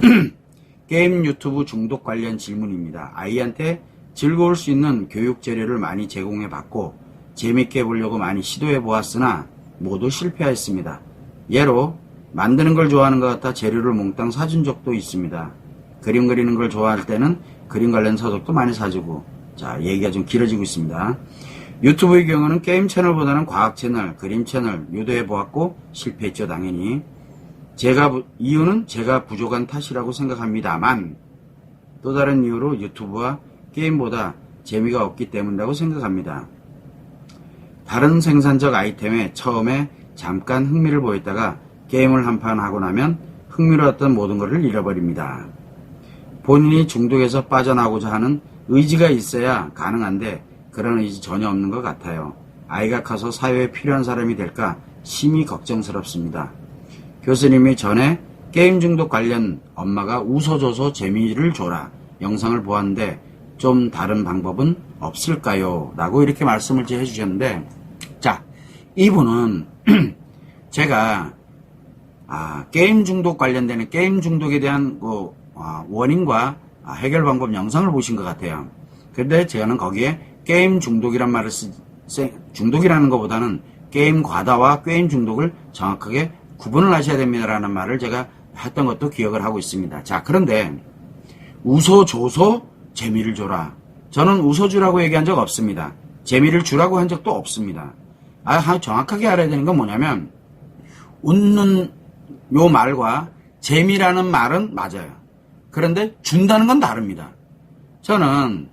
게임 유튜브 중독 관련 질문입니다. 아이한테 즐거울 수 있는 교육 재료를 많이 제공해 봤고 재밌게 해보려고 많이 시도해 보았으나 모두 실패하였습니다. 예로 만드는 걸 좋아하는 것 같아 재료를 몽땅 사준 적도 있습니다. 그림 그리는 걸 좋아할 때는 그림 관련 서적도 많이 사주고 자 얘기가 좀 길어지고 있습니다. 유튜브의 경우는 게임 채널보다는 과학 채널, 그림 채널 유도해 보았고 실패했죠 당연히. 제가 부- 이유는 제가 부족한 탓이라고 생각합니다만 또 다른 이유로 유튜브와 게임보다 재미가 없기 때문이라고 생각합니다. 다른 생산적 아이템에 처음에 잠깐 흥미를 보였다가 게임을 한 판 하고 나면 흥미로웠던 모든 것을 잃어버립니다. 본인이 중독에서 빠져나오고자 하는 의지가 있어야 가능한데 그런 의지 전혀 없는 것 같아요. 아이가 커서 사회에 필요한 사람이 될까 심히 걱정스럽습니다. 교수님이 전에 게임 중독 관련 엄마가 웃어줘서 재미를 줘라 영상을 보았는데 좀 다른 방법은 없을까요? 라고 이렇게 말씀을 해 주셨는데 자 이분은 제가 아, 게임 중독 관련되는 게임 중독에 대한 그, 아, 원인과 아, 해결 방법 영상을 보신 것 같아요. 근데 저는 거기에 게임 중독이란 말을 쓰, 쓰- 중독이라는 것보다는 게임 과다와 게임 중독을 정확하게 구분을 하셔야 됩니다라는 말을 제가 했던 것도 기억을 하고 있습니다. 자, 그런데 웃어줘서 재미를 줘라. 저는 웃어주라고 얘기한 적 없습니다. 재미를 주라고 한 적도 없습니다. 아, 하- 정확하게 알아야 되는 건 뭐냐면 웃는 요 말과 재미라는 말은 맞아요. 그런데 준다는 건 다릅니다. 저는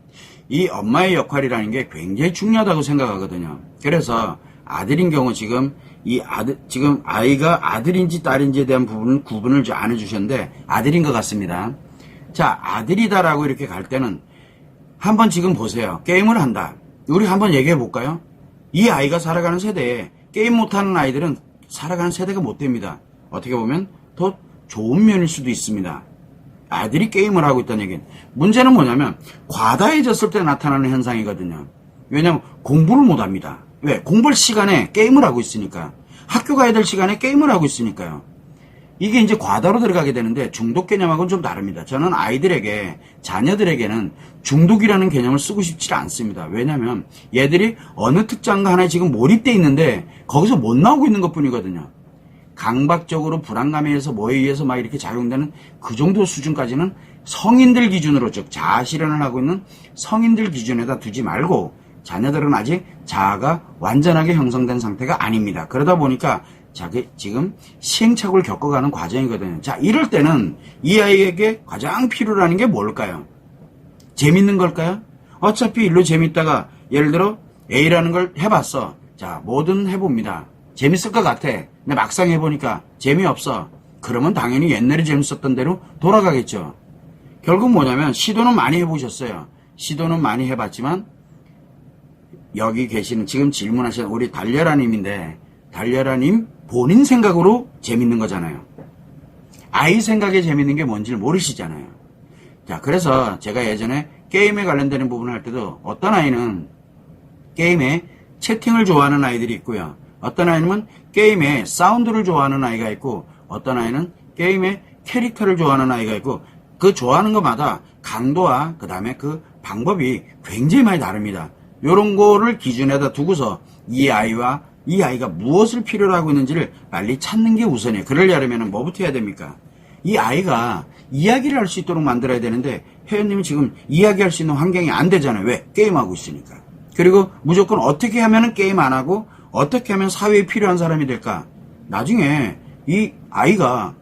이 엄마의 역할이라는 게 굉장히 중요하다고 생각하거든요. 그래서 아들인 경우 지금 이 아들, 지금 아이가 아들인지 딸인지에 대한 부분은 구분을 좀안 해주셨는데 아들인 것 같습니다. 자, 아들이다라고 이렇게 갈 때는 한번 지금 보세요. 게임을 한다. 우리 한번 얘기해 볼까요? 이 아이가 살아가는 세대에 게임 못하는 아이들은 살아가는 세대가 못 됩니다. 어떻게 보면 더 좋은 면일 수도 있습니다. 아들이 게임을 하고 있다는 얘기는 문제는 뭐냐면 과다해졌을 때 나타나는 현상이거든요. 왜냐하면 공부를 못 합니다. 왜? 공부할 시간에 게임을 하고 있으니까. 학교 가야 될 시간에 게임을 하고 있으니까요. 이게 이제 과다로 들어가게 되는데 중독 개념하고는 좀 다릅니다. 저는 아이들에게 자녀들에게는 중독이라는 개념을 쓰고 싶지 않습니다. 왜냐하면 얘들이 어느 특장과 하나에 지금 몰입돼 있는데 거기서 못 나오고 있는 것 뿐이거든요. 강박적으로 불안감에 의해서 뭐에 의해서 막 이렇게 작용되는 그 정도 수준까지는 성인들 기준으로 즉 자아 실현을 하고 있는 성인들 기준에다 두지 말고 자녀들은 아직 자아가 완전하게 형성된 상태가 아닙니다. 그러다 보니까 자기 지금 시행착오를 겪어가는 과정이거든요. 자 이럴 때는 이 아이에게 가장 필요라는 게 뭘까요? 재밌는 걸까요? 어차피 일로 재밌다가 예를 들어 A라는 걸 해봤어. 자, 뭐든 해봅니다. 재밌을 것 같아. 근데 막상 해보니까 재미없어. 그러면 당연히 옛날에 재밌었던 대로 돌아가겠죠. 결국 뭐냐면 시도는 많이 해보셨어요. 시도는 많이 해봤지만 여기 계시는 지금 질문하신 우리 달려라님인데 달려라님 본인 생각으로 재밌는 거잖아요. 아이 생각에 재밌는 게 뭔지를 모르시잖아요. 자, 그래서 제가 예전에 게임에 관련되는 부분을 할 때도 어떤 아이는 게임에 채팅을 좋아하는 아이들이 있고요. 어떤 아이는 게임에 사운드를 좋아하는 아이가 있고 어떤 아이는 게임에 캐릭터를 좋아하는 아이가 있고 그 좋아하는 것마다 강도와 그 다음에 그 방법이 굉장히 많이 다릅니다. 요런 거를 기준에다 두고서 이 아이와 이 아이가 무엇을 필요로 하고 있는지를 빨리 찾는 게 우선이에요. 그러려면 뭐부터 해야 됩니까? 이 아이가 이야기를 할 수 있도록 만들어야 되는데 회원님이 지금 이야기할 수 있는 환경이 안 되잖아요. 왜? 게임하고 있으니까. 그리고 무조건 어떻게 하면은 게임 안 하고 어떻게 하면 사회에 필요한 사람이 될까? 나중에 이 아이가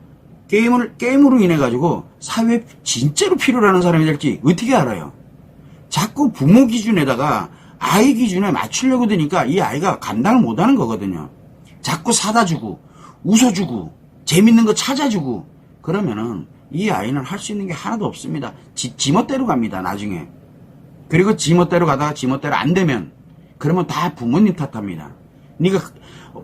게임을 게임으로 인해 가지고 사회에 진짜로 필요로 하는 사람이 될지 어떻게 알아요? 자꾸 부모 기준에다가 아이 기준에 맞추려고 드니까 이 아이가 감당을 못 하는 거거든요. 자꾸 사다 주고, 웃어주고, 재밌는 거 찾아주고, 그러면은 이 아이는 할 수 있는 게 하나도 없습니다. 지, 지멋대로 갑니다, 나중에. 그리고 지멋대로 가다가 지멋대로 안 되면, 그러면 다 부모님 탓합니다. 네가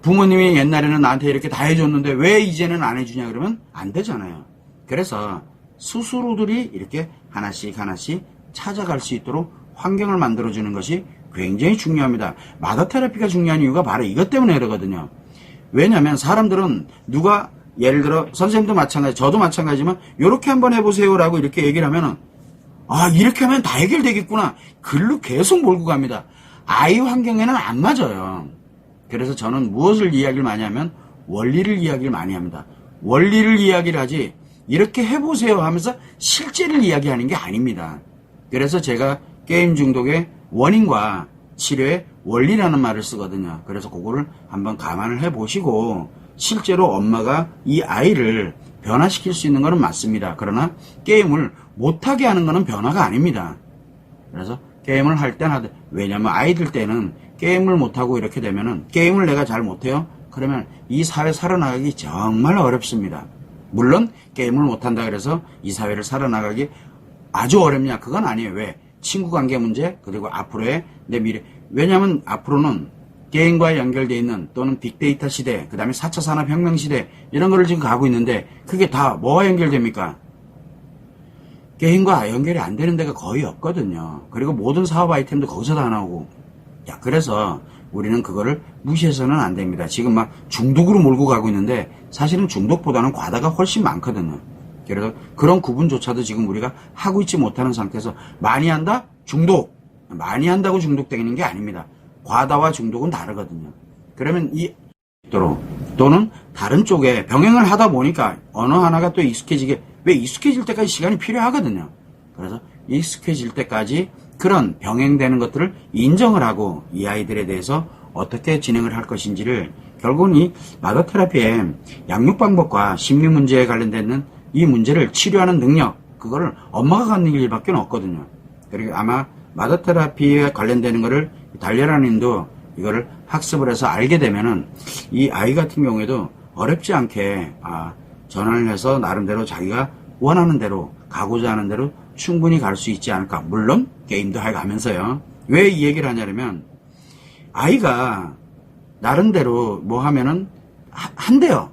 부모님이 옛날에는 나한테 이렇게 다 해줬는데 왜 이제는 안 해주냐 그러면 안 되잖아요. 그래서 스스로들이 이렇게 하나씩 하나씩 찾아갈 수 있도록 환경을 만들어주는 것이 굉장히 중요합니다. 마더 테라피가 중요한 이유가 바로 이것 때문에 그러거든요. 왜냐하면 사람들은 누가 예를 들어 선생님도 마찬가지, 저도 마찬가지지만 이렇게 한번 해보세요라고 이렇게 얘기를 하면은 아 이렇게 하면 다 해결되겠구나. 글로 계속 몰고 갑니다. 아이 환경에는 안 맞아요. 그래서 저는 무엇을 이야기를 많이 하면 원리를 이야기를 많이 합니다. 원리를 이야기를 하지 이렇게 해보세요 하면서 실제를 이야기하는 게 아닙니다. 그래서 제가 게임 중독의 원인과 치료의 원리라는 말을 쓰거든요. 그래서 그거를 한번 감안을 해보시고 실제로 엄마가 이 아이를 변화시킬 수 있는 것은 맞습니다. 그러나 게임을 못하게 하는 것은 변화가 아닙니다. 그래서 게임을 할 땐 하되 왜냐면 아이들 때는 게임을 못하고 이렇게 되면은 게임을 내가 잘 못해요? 그러면 이 사회 살아나가기 정말 어렵습니다. 물론 게임을 못한다 그래서 이 사회를 살아나가기 아주 어렵냐? 그건 아니에요. 왜? 친구 관계 문제 그리고 앞으로의 내 미래 왜냐하면 앞으로는 게임과 연결되어 있는 또는 빅데이터 시대 그 다음에 4차 산업혁명 시대 이런 거를 지금 가고 있는데 그게 다 뭐와 연결됩니까? 게임과 연결이 안 되는 데가 거의 없거든요. 그리고 모든 사업 아이템도 거기서 다 나오고. 야, 그래서 우리는 그거를 무시해서는 안 됩니다. 지금 막 중독으로 몰고 가고 있는데 사실은 중독보다는 과다가 훨씬 많거든요. 그래서 그런 구분조차도 지금 우리가 하고 있지 못하는 상태에서 많이 한다? 중독. 많이 한다고 중독되는 게 아닙니다. 과다와 중독은 다르거든요. 그러면 이 또는 다른 쪽에 병행을 하다 보니까 어느 하나가 또 익숙해지게 왜 익숙해질 때까지 시간이 필요하거든요. 그래서 익숙해질 때까지 그런 병행되는 것들을 인정을 하고 이 아이들에 대해서 어떻게 진행을 할 것인지를 결국은 이 마더 테라피의 양육 방법과 심리 문제에 관련되는 이 문제를 치료하는 능력 그거를 엄마가 갖는 일밖에 없거든요. 그리고 아마 마더 테라피에 관련되는 거를 달려라님도 이거를 학습을 해서 알게 되면은 이 아이 같은 경우에도 어렵지 않게 아, 전환을 해서 나름대로 자기가 원하는 대로 가고자 하는 대로 충분히 갈 수 있지 않을까. 물론 게임도 해가면서요. 왜 이 얘기를 하냐면 아이가 나름대로 뭐 하면은 하- 한대요.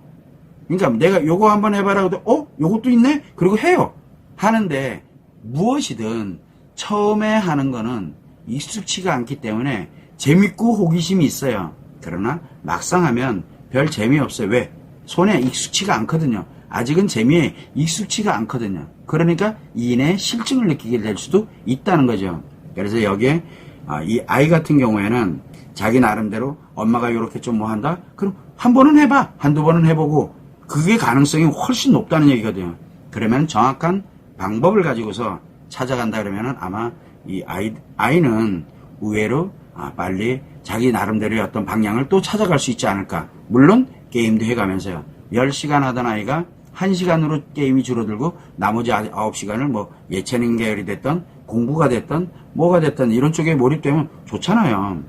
그러니까 내가 요거 한번 해봐라 하도 어? 요것도 있네? 그리고 해요. 하는데 무엇이든 처음에 하는 거는 익숙치가 않기 때문에 재밌고 호기심이 있어요. 그러나 막상 하면 별 재미없어요. 왜? 손에 익숙치가 않거든요. 아직은 재미에 익숙치가 않거든요. 그러니까 이내 실증을 느끼게 될 수도 있다는 거죠. 그래서 여기에 아, 이 아이 같은 경우에는 자기 나름대로 엄마가 이렇게 좀 뭐 한다? 그럼 한 번은 해봐. 한두 번은 해보고 그게 가능성이 훨씬 높다는 얘기거든요. 그러면 정확한 방법을 가지고서 찾아간다 그러면은 아마 이 아이, 아이는 의외로 아, 빨리 자기 나름대로의 어떤 방향을 또 찾아갈 수 있지 않을까. 물론 게임도 해가면서요. 10시간 하던 아이가 1시간으로 게임이 줄어들고 나머지 9시간을 뭐 예체능 계열이 됐던 공부가 됐던 뭐가 됐던 이런 쪽에 몰입되면 좋잖아요.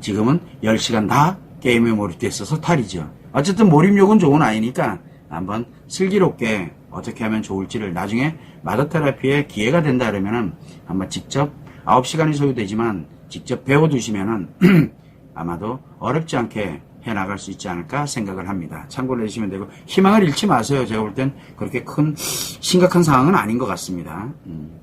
지금은 10시간 다 게임에 몰입돼 있어서 탈이죠. 어쨌든 몰입력은 좋은 아이니까 한번 슬기롭게 어떻게 하면 좋을지를 나중에 마더 테라피에 기회가 된다 그러면은 한번 직접 9시간이 소요되지만 직접 배워두시면은 아마도 어렵지 않게 해나갈 수 있지 않을까 생각을 합니다. 참고를 해주시면 되고 희망을 잃지 마세요. 제가 볼 땐 그렇게 큰 심각한 상황은 아닌 것 같습니다. 음.